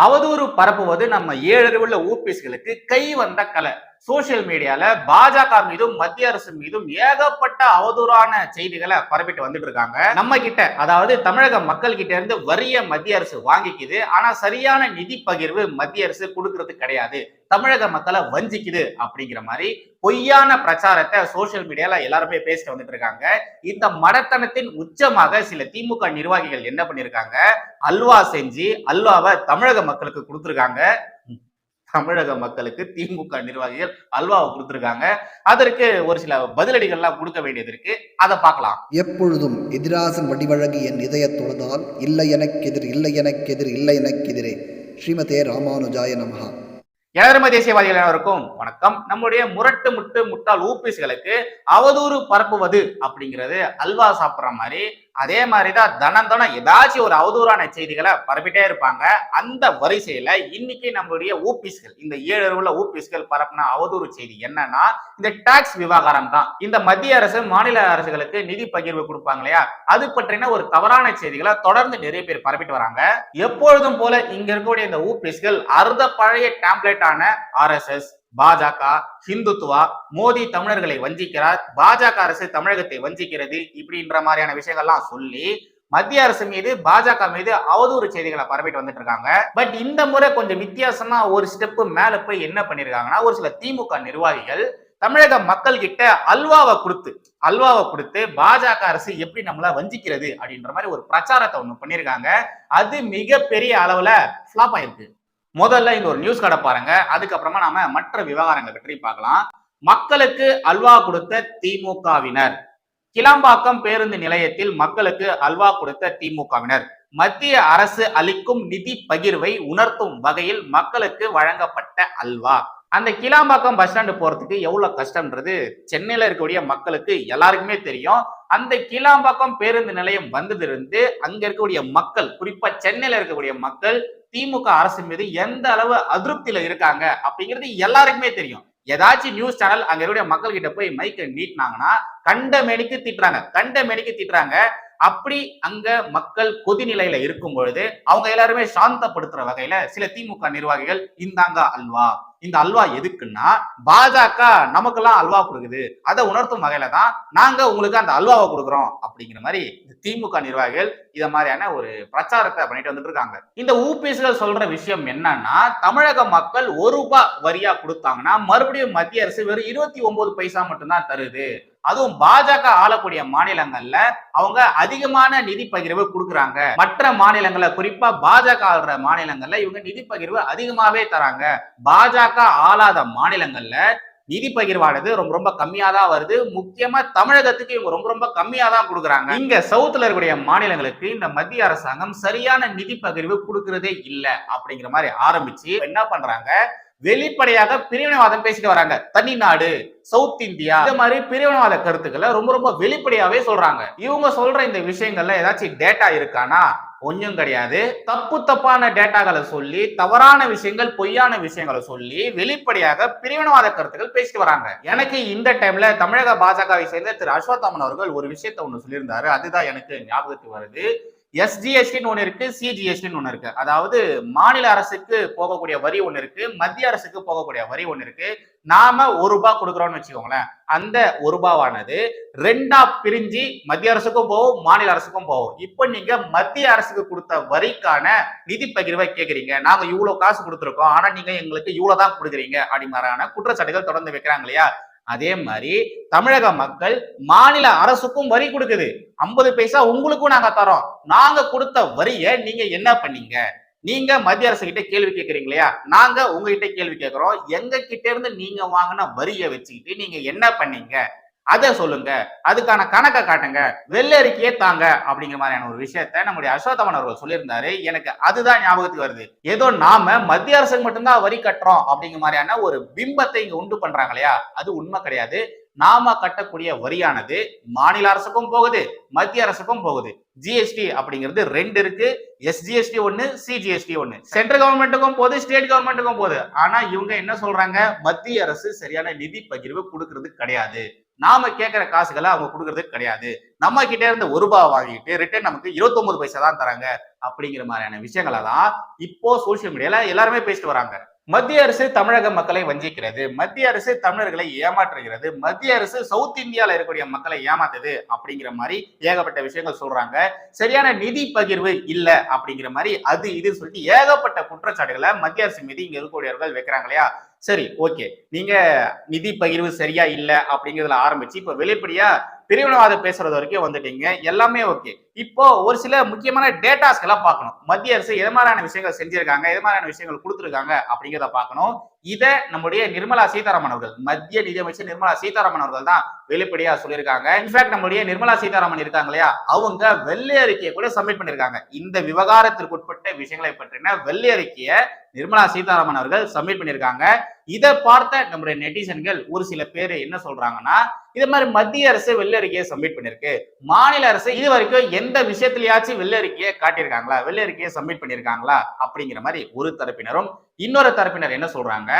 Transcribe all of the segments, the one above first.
அவதூறு பரப்புவது நம்ம ஏழறிவுள்ள ஊபிஸ்களுக்கு கை வந்த கலை. சோசியல் மீடியால பாஜக மீதும் மத்திய அரசு மீதும் ஏகப்பட்ட அவதூறான செய்திகளை பரப்பிட்டு வந்துட்டு இருக்காங்க. நம்ம கிட்ட அதாவது தமிழக மக்கள் கிட்ட இருந்து வரிய மத்திய அரசு வாங்கிக்குது. ஆனா சரியான நிதி பகிர்வு மத்திய அரசு கொடுக்கறது கிடையாது. தமிழக மக்களை வஞ்சிக்குது அப்படிங்கிற மாதிரி பொய்யான பிரச்சாரத்தை சோசியல் மீடியால எல்லாருமே பேசிட்டு வந்துட்டு இருக்காங்க. இந்த மடத்தனத்தின் உச்சமாக சில திமுக நிர்வாகிகள் என்ன பண்ணிருக்காங்க? அல்வா செஞ்சு அல்வாவை தமிழக மக்களுக்கு கொடுத்துருக்காங்க. தமிழக மக்களுக்கு திமுக நிர்வாகிகள் அல்வாவை கொடுத்துருக்காங்க. அதற்கு ஒரு சில பதிலடிகள்லாம் கொடுக்க வேண்டியது இருக்கு. அதை பார்க்கலாம். எப்பொழுதும் எதிராசன் வடிவழகு என் இதயத் தொழுதால் இல்லை எனக்கெதிர் இல்லை எனக்கெதிர் இல்லை எனக்கெதிரே. ஸ்ரீமதே ராமானுஜாய நமஹா. எனதர்ம தேசியவாதிகள் அனைவருக்கும் வணக்கம். நம்முடைய முரட்டு முட்டு முட்டாள் ஊபிஸ்களுக்கு அவதூறு பரப்புவது அப்படிங்கிறது அல்வா சாப்பிட்ற மாதிரி அதே மாதிரிதான் தனம் தனம் ஏதாச்சும் ஒரு அவதூறான செய்திகளை பரப்பிட்டே இருப்பாங்க. அந்த வரிசையில இன்னைக்கு நம்மளுடைய ஊபிஸ்கள் இந்த ஏழு உள்ள ஊபிஸ்கள் பரப்பின அவதூறு செய்தி என்னன்னா இந்த டாக்ஸ் விவகாரம் தான். இந்த மத்திய அரசு மாநில அரசுகளுக்கு நிதி பகிர்வு கொடுப்பாங்க இல்லையா? அது பற்றின ஒரு தவறான செய்திகளை தொடர்ந்து நிறைய பேர் பரப்பிட்டு வராங்க. எப்பொழுதும் போல இங்க இருக்கக்கூடிய இந்த ஊபிஸ்கள் அர்த்த பழைய டேம்ப்ளேட்டான ஆர்எஸ்எஸ் பாஜக ஹிந்துத்துவா மோடி தமிழர்களை வஞ்சிக்கிறார் பாஜக அரசு தமிழகத்தை வஞ்சிக்கிறது இப்படின்ற மாதிரியான விஷயங்கள்லாம் சொல்லி மத்திய அரசு மீது பாஜக மீது அவதூறு செய்திகளை பரப்பிட்டு வந்துட்டு இருக்காங்க பட் இந்த முறை கொஞ்சம் வித்தியாசமா ஒரு ஸ்டெப்பு மேல போய் என்ன பண்ணிருக்காங்கன்னா ஒரு சில திமுக நிர்வாகிகள் தமிழக மக்கள் கிட்ட அல்வாவை கொடுத்து அல்வாவை கொடுத்து பாஜக அரசு எப்படி நம்மள வஞ்சிக்கிறது அப்படின்ற மாதிரி ஒரு பிரச்சாரத்தை ஒண்ணு பண்ணிருக்காங்க. அது மிகப்பெரிய அளவுல ஃபிளாப் ஆயிருக்கு. முதல்ல இந்த ஒரு நியூஸ் கடை பாருங்க. அதுக்கப்புறமா நாம மற்ற விவகாரங்களை பற்றி பார்க்கலாம். மக்களுக்கு அல்வா கொடுத்த திமுகவினர். கிளாம்பாக்கம் பேருந்து நிலையத்தில் மக்களுக்கு அல்வா கொடுத்த திமுகவினர். மத்திய அரசு அளிக்கும் நிதி பகிர்வை உணர்த்தும் வகையில் மக்களுக்கு வழங்கப்பட்ட அல்வா. அந்த கிளாம்பாக்கம் பஸ் ஸ்டாண்டு போறதுக்கு எவ்வளவு கஷ்டம்ன்றது சென்னையில இருக்கக்கூடிய மக்களுக்கு எல்லாருக்குமே தெரியும். அந்த கிளாம்பாக்கம் பேருந்து நிலையம் வந்ததிலிருந்து அங்க இருக்கக்கூடிய மக்கள் குறிப்பா சென்னையில இருக்கக்கூடிய மக்கள் திமுக அரசு மீது எந்த அளவு அதிருப்தியில இருக்காங்க அப்படிங்கிறது எல்லாருக்குமே தெரியும். ஏதாச்சும் நியூஸ் சேனல் அங்க இருக்கக்கூடிய மக்கள் கிட்ட போய் மைக்க நீட்டினாங்கன்னா கண்ட மேனிக்கு திட்டுறாங்க. கண்ட மேனிக்கு திட்டுறாங்க. அப்படி அங்க மக்கள் கொதிநிலையில இருக்கும் பொழுது அவங்க எல்லாருமே சாந்தப்படுத்துற வகையில சில திமுக நிர்வாகிகள் இந்தாங்க அல்வா. இந்த அல்வா எதுக்குன்னா பாஜக நமக்கெல்லாம் அல்வா கொடுக்குது. அதை உணர்த்தும் வகையில தான் நாங்க உங்களுக்கு அந்த அல்வாவை கொடுக்குறோம் அப்படிங்கிற மாதிரி இந்த திமுக நிர்வாகிகள் இத மாதிரியான ஒரு பிரச்சாரத்தை பண்ணிட்டு வந்துட்டு இருக்காங்க. இந்த ஊபிஎஸ்கள் சொல்ற விஷயம் என்னன்னா தமிழக மக்கள் ஒரு ரூபாய் வரியா கொடுத்தாங்கன்னா மறுபடியும் மத்திய அரசு வெறும் இருபத்தி ஒன்பது பைசா மட்டும்தான் தருது. அதுவும் பாஜக ஆளக்கூடிய மாநிலங்கள்ல அவங்க அதிகமான நிதி பகிர்வு கொடுக்குறாங்க. மற்ற மாநிலங்களை குறிப்பா பாஜக ஆளுற மாநிலங்கள்ல இவங்க நிதி பகிர்வு அதிகமாவே தராங்க. பாஜக ஆளாத மாநிலங்கள்ல நிதி பகிர்வானது ரொம்ப ரொம்ப கம்மியா தான் வருது. முக்கியமா தமிழகத்துக்கு இவங்க ரொம்ப ரொம்ப கம்மியா தான் கொடுக்குறாங்க. இங்க சவுத்துல இருக்கக்கூடிய மாநிலங்களுக்கு இந்த மத்திய அரசாங்கம் சரியான நிதி பகிர்வு கொடுக்கறதே இல்லை அப்படிங்கிற மாதிரி ஆரம்பிச்சு என்ன பண்றாங்க? வெளிப்படையாக பிரிவினைவாதம் பேசிட்டு வராங்க. தனிநாடு சவுத் இந்தியா இந்த மாதிரி பிரிவினவாத கருத்துக்களை ரொம்ப ரொம்ப வெளிப்படையாவே சொல்றாங்க. இவங்க சொல்ற இந்த விஷயங்கள்ல ஏதாச்சும் டேட்டா இருக்கானா? ஒன்றும் கிடையாது. தப்பு தப்பான டேட்டாக்களை சொல்லி தவறான விஷயங்கள் பொய்யான விஷயங்களை சொல்லி வெளிப்படையாக பிரிவினவாத கருத்துக்கள் பேசிட்டு வராங்க. எனக்கு இந்த டைம்ல தமிழக பாஜகவை சேர்ந்த திரு அஸ்வத்தாமன் அவர்கள் ஒரு விஷயத்த ஒன்று சொல்லியிருந்தாரு. அதுதான் எனக்கு ஞாபகத்துக்கு வருது. எஸ்ஜிஎஸ்டின்னு ஒன்று இருக்கு சிஜிஎஸ்டின்னு ஒன்று இருக்கு. அதாவது மாநில அரசுக்கு போகக்கூடிய வரி ஒன்று இருக்கு மத்திய அரசுக்கு போகக்கூடிய வரி ஒன்று இருக்கு. நாம ஒரு ரூபாய் கொடுக்குறோம்னு வச்சுக்கோங்களேன். அந்த ஒரு ரூபாவானது ரெண்டா பிரிஞ்சு மத்திய அரசுக்கும் போகும் மாநில அரசுக்கும் போகும். இப்போ நீங்க மத்திய அரசுக்கு கொடுத்த வரிக்கான நிதி பகிர்வை கேட்குறீங்க நாங்க இவ்வளவு காசு கொடுத்துருக்கோம். ஆனா நீங்க எங்களுக்கு இவ்வளோ தான் கொடுக்குறீங்க அப்படி மாதிரியான குற்றச்சாட்டுகள் தொடர்ந்து வைக்கிறாங்க இல்லையா? அதே மாதிரி தமிழக மக்கள் மாநில அரசுக்கும் வரி கொடுக்குது. ஐம்பது பைசா உங்களுக்கும் நாங்க தரோம். நாங்க கொடுத்த வரியை நீங்க என்ன பண்ணீங்க? நீங்க மத்திய அரசு கிட்ட கேள்வி கேட்கறீங்க இல்லையா? நாங்க உங்ககிட்ட கேள்வி கேட்கிறோம் எங்க கிட்ட இருந்து நீங்க வாங்கின வரியை வச்சுக்கிட்டு நீங்க என்ன பண்ணீங்க? அதை சொல்லுங்க. அதுக்கான கணக்கை காட்டுங்க. வெள்ளை அறிக்கையே தாங்க அப்படிங்கிற மாதிரியான ஒரு விஷயத்த நம்முடைய அசோத்தமன் அவர்கள் சொல்லியிருந்தாரு. எனக்கு அதுதான் ஞாபகத்துக்கு வருது. ஏதோ நாம மத்திய அரசுக்கு மட்டும்தான் வரி கட்டுறோம் அப்படிங்கிற மாதிரியான ஒரு பிம்பத்தை இங்க உண்டு பண்றாங்க இல்லையா? அது உண்மை கிடையாது. நாம கட்டக்கூடிய வரியானது மாநில அரசுக்கும் போகுது மத்திய அரசுக்கும் போகுது. ஜிஎஸ்டி அப்படிங்கிறது ரெண்டு இருக்கு. எஸ்ஜிஎஸ்டி ஒன்னு சிஜிஎஸ்டி ஒன்னு சென்ட்ரல் கவர்மெண்ட்டுக்கும் போகுது ஸ்டேட் கவர்மெண்ட்டுக்கும் போகுது. ஆனா இவங்க என்ன சொல்றாங்க? மத்திய அரசு சரியான நிதி பகிர்வு கொடுக்கறது கிடையாது. நாம கேட்கிற காசுகளை அவங்க கொடுக்கறது கிடையாது. நம்ம கிட்டே இருந்து ஒரு ரூபாய் வாங்கிட்டு ரிட்டர்ன் நமக்கு 29 பைசா தான் தராங்க அப்படிங்கிற மாதிரியான விஷயங்களை தான் இப்போ சோசியல் மீடியால எல்லாருமே பேசிட்டு வராங்க. மத்திய அரசு தமிழக மக்களை வஞ்சிக்கிறது. மத்திய அரசு தமிழர்களை ஏமாற்றுகிறது. மத்திய அரசு சவுத் இந்தியாவில் இருக்கக்கூடிய மக்களை ஏமாத்துது அப்படிங்கிற மாதிரி ஏகப்பட்ட விஷயங்கள் சொல்றாங்க. சரியான நிதி பகிர்வு இல்லை அப்படிங்கிற மாதிரி அது இது சொல்லிட்டு ஏகப்பட்ட குற்றச்சாட்டுகளை மத்திய அரசு மீது இங்க இருக்கக்கூடியவர்கள் வைக்கிறாங்க இல்லையா? சரி ஓகே நீங்க நிதி பகிர்வு சரியா இல்ல அப்படிங்கிறதுல ஆரம்பிச்சு இப்ப வெளிப்படையா பிரிவினவாத பேசுறது வரைக்கும் வந்துட்டீங்க. எல்லாமே ஓகே இப்போ ஒரு சில முக்கியமான டேட்டாஸ் எல்லாம் பார்க்கணும். மத்திய அரசு எது மாதிரியான விஷயங்கள் செஞ்சிருக்காங்க எது மாதிரியான விஷயங்கள் கொடுத்துருக்காங்க அப்படிங்கிறத பார்க்கணும். இதை நம்முடைய நிர்மலா சீதாராமன் அவர்கள் மத்திய நிதியமைச்சர் நிர்மலா சீதாராமன் அவர்கள் தான் வெளிப்படையா சொல்லியிருக்காங்க. இன்ஃபேக்ட் நம்முடைய நிர்மலா சீதாராமன் இருக்காங்க இல்லையா? அவங்க வெள்ளை அறிக்கையை கூட சப்மிட் பண்ணிருக்காங்க இந்த விவகாரத்திற்கு உட்பட்ட விஷயங்களை பற்றின வெள்ளை அறிக்கையை நிர்மலா சீதாராமன் அவர்கள் சப்மிட் பண்ணியிருக்காங்க. இதை பார்த்த நம்முடைய நெட்டிசன்கள் ஒரு சில பேர் என்ன சொல்றாங்கன்னா இது மாதிரி மத்திய அரசு வெள்ளறிக்கையை சப்மிட் பண்ணிருக்கு மாநில அரசு இது வரைக்கும் எந்த விஷயத்திலயாச்சும் வெள்ளறிக்கையை காட்டியிருக்காங்களா? வெள்ளறிக்கையை சப்மிட் பண்ணியிருக்காங்களா? அப்படிங்கிற மாதிரி ஒரு தரப்பினரும் இன்னொரு தரப்பினர் என்ன சொல்றாங்க?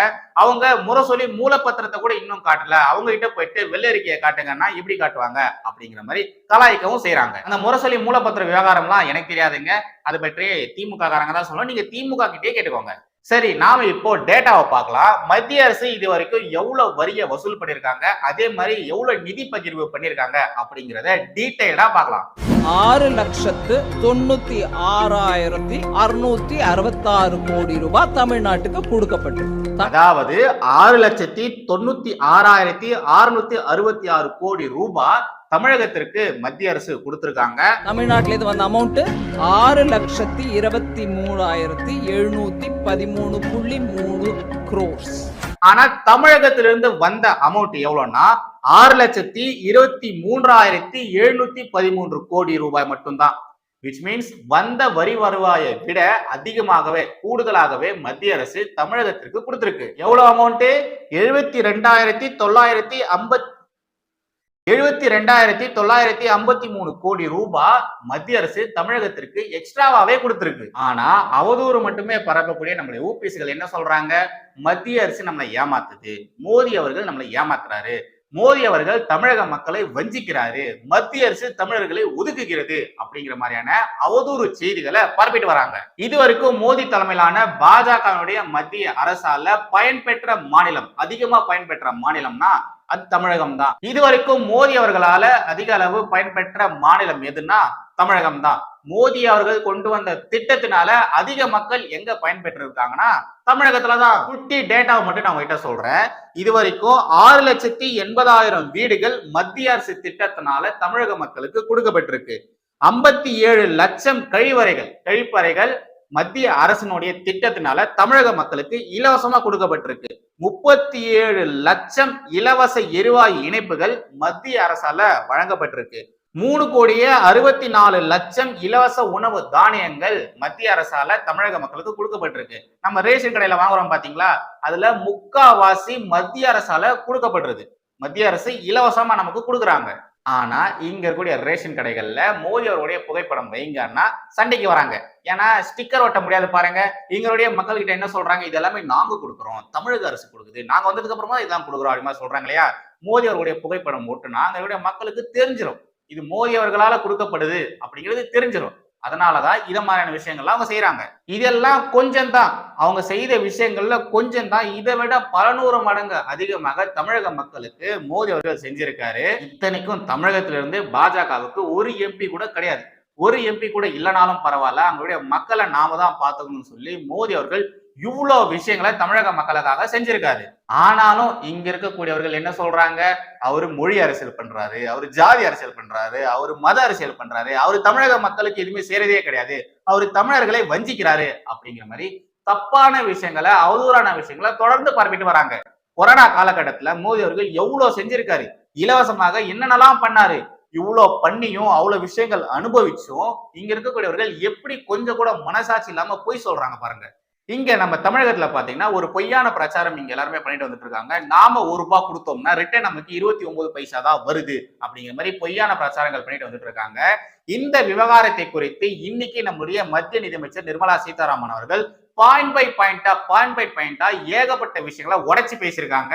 அவங்க முரசொலி மூலப்பத்திரத்தை கூட இன்னும் காட்டல. அவங்க கிட்ட போயிட்டு வெள்ளறிக்கையை காட்டுங்கன்னா எப்படி காட்டுவாங்க அப்படிங்கிற மாதிரி கலாய்க்கவும் செய்யறாங்க அந்த முரசொலி மூலப்பத்திர விவகாரம்லாம் எனக்கு தெரியாதுங்க. அதை பற்றி திமுக காரங்க தான் சொல்லணும். நீங்க திமுக கிட்டே கேட்டுக்கோங்க. சரி நாம இப்போ டேட்டாவை பார்க்கலாம். மத்திய அரசு இது வரைக்கும் எவ்வளவு வரியை வசூல் பண்ணிருக்காங்க அதே மாதிரி எவ்வளவு நிதி பகிர்வு பண்ணிருக்காங்க அப்படிங்கிறத டீட்டெயிலா பார்க்கலாம். ஆறு லட்சத்து தொண்ணூத்தி ஆறாயிரத்தி அறுநூத்தி அறுபத்தாறு கோடி ரூபாய் தமிழ்நாட்டுக்கு கொடுக்கப்பட்டிருக்கு அதாவது ஆறு லட்சத்தி தொண்ணூத்தி ஆறாயிரத்தி அறுநூத்தி அறுபத்தி ஆறு கோடி ரூபாய் தமிழகத்திற்கு மத்திய அரசு கொடுத்திருக்காங்க. தமிழ்நாட்டில இருந்து வந்த அமௌண்ட் ஆறு லட்சத்தி இருபத்தி மூணாயிரத்தி எழுநூத்தி பதிமூணு புள்ளி மூணு crores. ஆனா தமிழகத்திலிருந்து வந்த அமௌண்ட் எவ்வளவுன்னா ஆறு லட்சத்தி இருபத்தி மூன்றாயிரத்தி எழுநூத்தி பதிமூன்று கோடி ரூபாய் மட்டும்தான். விச் மீன்ஸ் வந்த வரி வருவாயை விட அதிகமாகவே கூடுதலாகவே மத்திய அரசு தமிழகத்திற்கு கொடுத்திருக்கு. எவ்வளவு அமௌண்ட் எழுபத்தி ரெண்டாயிரத்தி தொள்ளாயிரத்தி ஐம்பத்தி எழுபத்தி ரெண்டாயிரத்தி தொள்ளாயிரத்தி ஐம்பத்தி மூணு கோடி ரூபாய் மத்திய அரசு தமிழகத்திற்கு எக்ஸ்ட்ராவாவே கொடுத்திருக்கு. ஆனா அவதூறு மட்டுமே பரப்பக்கூடிய நம்மளை ஊபிசிகள் என்ன சொல்றாங்க? மத்திய அரசு நம்மளை ஏமாத்துது. மோடி அவர்கள் நம்மளை ஏமாத்துறாரு. மோடி அவர்கள் தமிழக மக்களை வஞ்சிக்கிறாரு. மத்திய அரசு தமிழர்களை ஒதுக்குகிறது அப்படிங்கிற மாதிரியான அவதூறு செய்திகளை பரப்பிட்டு வராங்க. இதுவரைக்கும் மோடி தலைமையிலான பாஜகவினுடைய மத்திய அரசால பயன்பெற்ற மாநிலம் அதிகமா பயன்பெற்ற மாநிலம்னா அது தமிழகம் தான் இதுவரைக்கும் மோடி அவர்களால அதிக அளவு பயன்பெற்ற மாநிலம் எதுன்னா தமிழகம் தான் மோடி அவர்கள் கொண்டு வந்த திட்டத்தினால அதிக மக்கள் எங்க பயன்பெற்று இருக்காங்கன்னா தமிழகத்துலதான். குட்டி டேட்டாவை மட்டும் நான் உங்ககிட்ட சொல்றேன். இது வரைக்கும் ஆறு லட்சத்தி எண்பதாயிரம் வீடுகள் மத்திய அரசு திட்டத்தினால தமிழக மக்களுக்கு கொடுக்கப்பட்டிருக்கு. ஐம்பத்தி ஏழு லட்சம் கழிவறைகள் கழிப்பறைகள் மத்திய அரசினுடைய திட்டத்தினால தமிழக மக்களுக்கு இலவசமா கொடுக்கப்பட்டிருக்கு. முப்பத்தி ஏழு லட்சம் இலவச எரிவாயு இணைப்புகள் மத்திய அரசால வழங்கப்பட்டிருக்கு. மூணு கோடியே அறுபத்தி நாலு லட்சம் இலவச உணவு தானியங்கள் மத்திய அரசால தமிழக மக்களுக்கு கொடுக்கப்பட்டிருக்கு. நம்ம ரேஷன் கடையில வாங்குறோம் பாத்தீங்களா? அதுல முக்காவாசி மத்திய அரசால கொடுக்கப்படுறது மத்திய அரசு இலவசமா நமக்கு கொடுக்குறாங்க. ஆனால் இங்க இருக்கக்கூடிய ரேஷன் கடைகள்ல மோடி அவருடைய புகைப்படம் வைங்கன்னா சண்டைக்கு வராங்க. ஏன்னா ஸ்டிக்கர் ஒட்ட முடியாது பாருங்க. எங்களுடைய மக்கள்கிட்ட என்ன சொல்றாங்க? இது எல்லாமே நாங்க கொடுக்குறோம். தமிழக அரசு கொடுக்குது. நாங்க வந்ததுக்கு அப்புறமா இதெல்லாம் கொடுக்குறோம் அப்படிமா சொல்றாங்க இல்லையா? மோடி அவருடைய புகைப்படம் ஓட்டுனா அங்களுடைய மக்களுக்கு தெரிஞ்சிடும் இது மோடி அவர்களால கொடுக்கப்படுது அப்படிங்கிறது தெரிஞ்சிடும் அதனாலதான் இதை மாதிரியான விஷயங்கள்லாம் அவங்க செய்யறாங்க இதெல்லாம் கொஞ்சம் தான் அவங்க செய்த விஷயங்கள்ல கொஞ்சம் தான் இதை விட பல நூறு மடங்கு அதிகமாக தமிழக மக்களுக்கு மோடி அவர்கள் செஞ்சிருக்காரு. இத்தனைக்கும் தமிழகத்திலிருந்து பாஜகவுக்கு ஒரு எம்பி கூட கிடையாது. ஒரு எம்பி கூட இல்லைனாலும் பரவாயில்ல. அவங்களுடைய மக்களை நாம தான் பார்த்துக்கணும்னு சொல்லி மோடி அவர்கள் இவ்வளோ விஷயங்களை தமிழக மக்களுக்காக செஞ்சிருக்காரு. ஆனாலும் இங்க இருக்கக்கூடியவர்கள் என்ன சொல்றாங்க? அவரு மொழி அரசியல் பண்றாரு அவரு ஜாதி அரசியல் பண்றாரு அவரு மத அரசியல் பண்றாரு அவரு தமிழக மக்களுக்கு எதுவுமே செய்யறதே கிடையாது. அவரு தமிழர்களை வஞ்சிக்கிறாரு அப்படிங்கிற மாதிரி தப்பான விஷயங்களை அவதூறான விஷயங்களை தொடர்ந்து பரப்பிட்டு வராங்க. கொரோனா காலகட்டத்துல மோடி அவர்கள் எவ்வளவு செஞ்சிருக்காரு? இலவசமாக என்னென்னலாம் பண்ணாரு? இவ்வளோ பண்ணியும் அவ்வளோ விஷயங்கள் அனுபவிச்சும் இங்க இருக்கக்கூடியவர்கள் எப்படி கொஞ்சம் கூட மனசாட்சி இல்லாம போய் சொல்றாங்க பாருங்க. இங்க நம்ம தமிழகத்துல பாத்தீங்கன்னா ஒரு பொய்யான பிரச்சாரம் இங்க எல்லாருமே பண்ணிட்டு வந்துட்டு இருக்காங்க நாம ஒரு ரூபாய் கொடுத்தோம்னா ரிட்டர்ன் நமக்கு இருபத்தி ஒன்பது பைசா தான் வருது அப்படிங்கிற மாதிரி பொய்யான பிரச்சாரங்கள் பண்ணிட்டு வந்துட்டு இருக்காங்க இந்த விவகாரத்தை குறித்து இன்னைக்கு நம்முடைய மத்திய நிதியமைச்சர் நிர்மலா சீதாராமன் அவர்கள் பாயிண்ட் பை பாயிண்டா பாயிண்ட் பை பாயிண்டா ஏகப்பட்ட விஷயங்களை உடைச்சு பேசியிருக்காங்க.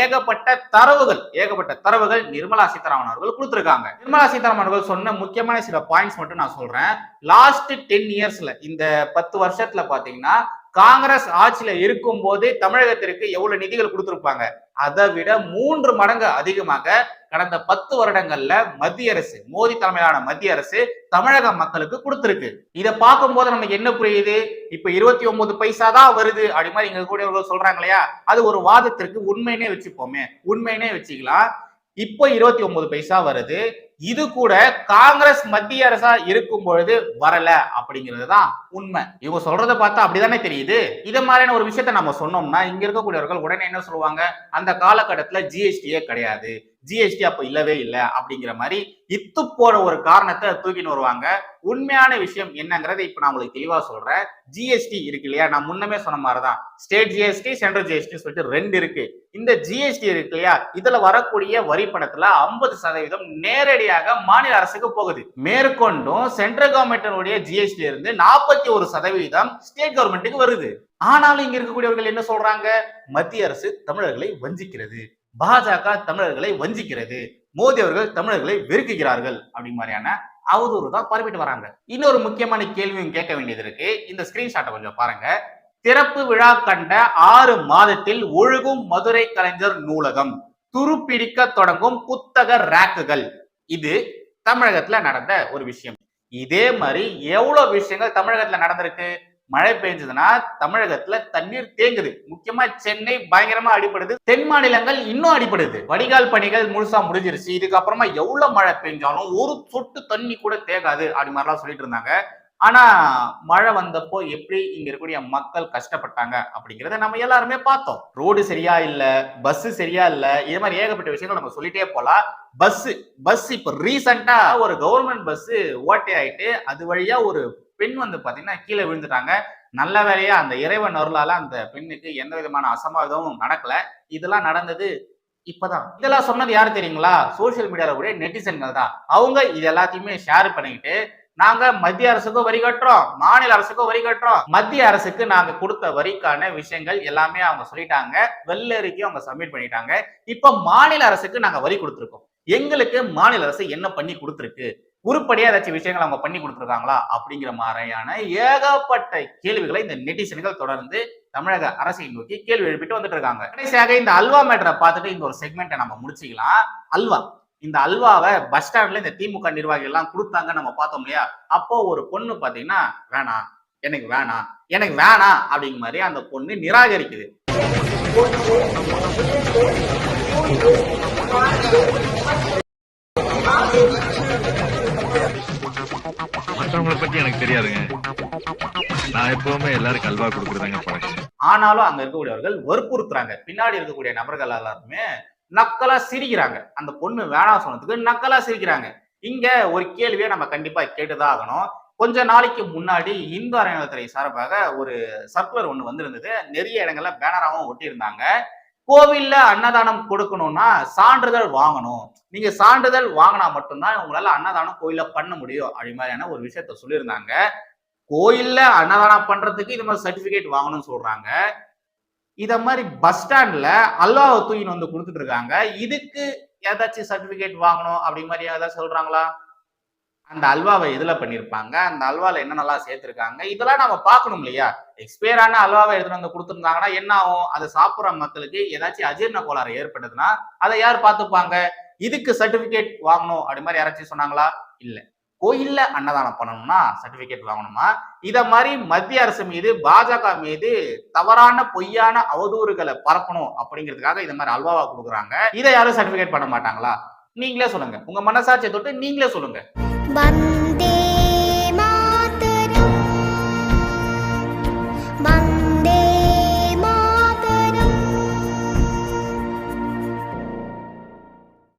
ஏகப்பட்ட தரவுகள் ஏகப்பட்ட தரவுகள் நிர்மலா சீதாராமன் அவர்கள் கொடுத்திருக்காங்க. நிர்மலா சீதாராமன் அவர்கள் சொன்ன முக்கியமான சில பாயிண்ட்ஸ் மட்டும் நான் சொல்றேன். லாஸ்ட் டென் இயர்ஸ்ல இந்த பத்து வருஷத்துல பாத்தீங்கன்னா காங்கிரஸ் ஆட்சியில இருக்கும் போது தமிழகத்திற்கு எவ்வளவு நிதிகள் கொடுத்திருப்பாங்க? அதை விட மூன்று மடங்கு அதிகமாக கடந்த பத்து வருடங்கள்ல மத்திய அரசு மோடி தலைமையிலான மத்திய அரசு தமிழக மக்களுக்கு கொடுத்திருக்கு. இதை பார்க்கும்போது நமக்கு என்ன புரியுது? இப்ப இருபத்தி ஒன்பது பைசா தான் வருது அப்படி மாதிரி இங்க கூடியவர்கள் சொல்றாங்க இல்லையா? அது ஒரு வாதத்திற்கு உண்மையினே வச்சுப்போமே. உண்மையினே வச்சுக்கலாம். இப்போ இருபத்தி ஒன்பது பைசா வருது. இது கூட காங்கிரஸ் மத்திய அரசா இருக்கும் பொழுது வரல அப்படிங்கிறது தான் உண்மை. இவங்க சொல்றதை பார்த்தா அப்படிதானே தெரியுது. இது மாதிரியான ஒரு விஷயத்த நம்ம சொன்னோம்னா இங்க இருக்கக்கூடியவர்கள் உடனே என்ன சொல்லுவாங்க? அந்த காலகட்டத்துல ஜிஎஸ்டியே கிடையாது. ஜிஎஸ்டி அப்ப இல்லவே இல்லை அப்படிங்கிற மாதிரி இத்து போற ஒரு காரணத்தை தூக்கின்னு வருவாங்க. உண்மையான விஷயம் என்னங்கிறத இப்ப நான் உங்களுக்கு தெளிவா சொல்றேன். ஜிஎஸ்டி இருக்கு இல்லையா? நான் முன்னமே சொன்ன மாதிரிதான். ஸ்டேட் ஜிஎஸ்டி சென்ட்ரல் ஜிஎஸ்டி சொல்லிட்டு ரெண்டு இருக்கு. இந்த ஜிஎஸ்டி இருக்கு இல்லையா? இதுல வரக்கூடிய வரி பணத்துல ஐம்பது சதவீதம் நேரடி நேரடியாக மாநில அரசுக்கு போகுது. மேற்கொண்டும் சென்ட்ரல் கவர்மெண்டினுடைய ஜிஎஸ்டி இருந்து நாற்பத்தி ஒரு சதவீதம் ஸ்டேட் கவர்மெண்ட்டுக்கு வருது. ஆனாலும் இங்க இருக்கக்கூடியவர்கள் என்ன சொல்றாங்க? மத்திய அரசு தமிழர்களை வஞ்சிக்கிறது. பாஜக தமிழர்களை வஞ்சிக்கிறது. மோடி அவர்கள் தமிழர்களை வெறுக்குகிறார்கள் அப்படி மாதிரியான அவதூறு தான் பரப்பிட்டு வராங்க. இன்னொரு முக்கியமான கேள்வியும் கேட்க வேண்டியது இருக்கு. இந்த ஸ்கிரீன்ஷாட்டை கொஞ்சம் பாருங்க. திறப்பு விழா கண்ட ஆறு மாதத்தில் ஒழுகும் மதுரை கலைஞர் நூலகம். துருப்பிடிக்க தொடங்கும் புத்தக ரேக்குகள் இது தமிழகத்துல நடந்த ஒரு விஷயம். இதே மாதிரி எவ்வளவு விஷயங்கள் தமிழகத்துல நடந்திருக்கு? மழை பெஞ்சதுன்னா தமிழகத்துல தண்ணீர் தேங்குது. முக்கியமா சென்னை பயங்கரமா அடிபடுது. தென் மாநிலங்கள் இன்னும் அடிபடுது. வடிகால் பணிகள் முழுசா முடிஞ்சிருச்சு. இதுக்கப்புறமா எவ்வளவு மழை பெஞ்சாலும் ஒரு சொட்டு தண்ணி கூட தேங்காது அப்படி மாதிரிலாம் சொல்லிட்டு இருந்தாங்க. ஆனா மழை வந்தப்போ எப்படி இங்க இருக்கக்கூடிய மக்கள் கஷ்டப்பட்டாங்க அப்படிங்கறத நம்ம எல்லாருமே பார்த்தோம். ரோடு சரியா இல்ல பஸ் சரியா இல்ல இது மாதிரி ஏகப்பட்ட விஷயங்கள் நம்ம சொல்லிட்டே போலாம். பஸ் பஸ் இப்ப ரீசெண்டா ஒரு கவர்மெண்ட் பஸ் ஓட்டை ஆயிட்டு அது வழியா ஒரு பெண் வந்து பாத்தீங்கன்னா கீழே விழுந்துட்டாங்க. நல்ல வேலையா அந்த இறைவன் அருளால அந்த பெண்ணுக்கு எந்த விதமான அசம்பாவிதமும் நடக்கல. இதெல்லாம் நடந்தது இப்பதான். இதெல்லாம் சொன்னது யாரு தெரியுங்களா? சோசியல் மீடியால கூட நெட்டிசன்கள் தான். அவங்க இது எல்லாத்தையுமே ஷேர் பண்ணிக்கிட்டு நாங்க மத்திய அரசுக்கும் வரி கட்டுறோம் மாநில அரசுக்கும் வரி கட்டுறோம். மத்திய அரசுக்கு நாங்க கொடுத்த வரிக்கான விஷயங்கள் எல்லாமே அவங்க சொல்லிட்டாங்க. வெள்ளரிக்கும் அவங்க சப்மிட் பண்ணிட்டாங்க. இப்ப மாநில அரசுக்கு நாங்க வரி கொடுத்துருக்கோம். எங்களுக்கு மாநில அரசு என்ன பண்ணி கொடுத்துருக்கு? உருப்படியா ஏதாச்சும் விஷயங்கள் அவங்க பண்ணி கொடுத்துருக்காங்களா? அப்படிங்கிற மாதிரியான ஏகப்பட்ட கேள்விகளை இந்த நெட்டிசன்கள் தொடர்ந்து தமிழக அரசை நோக்கி கேள்வி எழுப்பிட்டு வந்துட்டு இருக்காங்க. கடைசியாக இந்த அல்வா மேட்டரை பார்த்துட்டு இந்த ஒரு செக்மெண்ட்டை நம்ம முடிச்சுக்கலாம். அல்வா. இந்த அல்வாவை பஸ் ஸ்டாண்ட்ல இந்த திமுக நிர்வாகிகள் எல்லாம் கொடுத்தாங்க நம்ம பார்த்தோம் இல்லையா? அப்போ ஒரு பொண்ணு பாத்தீங்கன்னா வேணாம் எனக்கு வேணாம் எனக்கு வேணாம் அப்படிங்கிற மாதிரி அந்த பொண்ணு நிராகரிக்குது. மற்றவங்கள பத்தி எனக்கு தெரியாதுங்க. நான் எப்பவுமே எல்லாருக்கும் அல்வா கொடுக்குறதாங்க பழக்கம். ஆனாலும் அங்க இருக்கக்கூடியவர்கள் வற்புறுத்துறாங்க. பின்னாடி இருக்கக்கூடிய நபர்கள் எல்லாருமே நக்கலா சிரிக்கிறாங்க. அந்த பொண்ணு வேணாம் சொன்னதுக்கு நக்கலா சிரிக்கிறாங்க. இங்க ஒரு கேள்வியை நம்ம கண்டிப்பா கேட்டுதான் ஆகணும். கொஞ்ச நாளைக்கு முன்னாடி இந்து அறநிலையத்துறை சார்பாக ஒரு சர்க்குலர் ஒண்ணு வந்திருந்தது. நிறைய இடங்கள்ல பேனராகவும் ஒட்டியிருந்தாங்க. கோவில்ல அன்னதானம் கொடுக்கணும்னா சான்றிதழ் வாங்கணும். நீங்க சான்றிதழ் வாங்கினா மட்டும்தான் உங்களால அன்னதானம் கோயில பண்ண முடியும் அப்படி மாதிரியான ஒரு விஷயத்த சொல்லியிருந்தாங்க. கோயில்ல அன்னதானம் பண்றதுக்கு இது மாதிரி சர்டிபிகேட் வாங்கணும்னு சொல்றாங்க. இத மாதிரி பஸ் ஸ்டாண்ட்ல அல்வாவை தூக்கின்னு வந்து கொடுத்துட்டு இருக்காங்க இதுக்கு ஏதாச்சும் சர்டிபிகேட் வாங்கணும் அப்படி மாதிரி ஏதாவது சொல்றாங்களா? அந்த அல்வாவை எதுல பண்ணியிருப்பாங்க அந்த அல்வால என்னென்னலாம் சேர்த்திருக்காங்க? இதெல்லாம் நம்ம பார்க்கணும் இல்லையா? எக்ஸ்பயர் ஆன அல்வாவை எடுத்துட்டு வந்து கொடுத்துருந்தாங்கன்னா என்ன ஆகும்? அதை சாப்பிட்ற மக்களுக்கு ஏதாச்சும் அஜீரண கோளாறு ஏற்பட்டதுன்னா அதை யார் பார்த்துப்பாங்க? இதுக்கு சர்டிபிகேட் வாங்கணும் அப்படி மாதிரி யாராச்சும் சொன்னாங்களா? இல்லை. கோயில்ல அன்னதானம் பண்ணணும்னா சர்டிபிகேட் வாங்கணுமா? இத மாதிரி மத்திய அரசு மீது பாஜக மீது தவறான பொய்யான அவதூறுகளை பரப்பணும் அப்படிங்கிறதுக்காக இந்த மாதிரி அல்வாவா கொடுக்குறாங்க. இதை யாரும் சர்டிபிகேட் பண்ண மாட்டாங்களா? நீங்களே சொல்லுங்க. உங்க மனசாட்சியை தொட்டு நீங்களே சொல்லுங்க.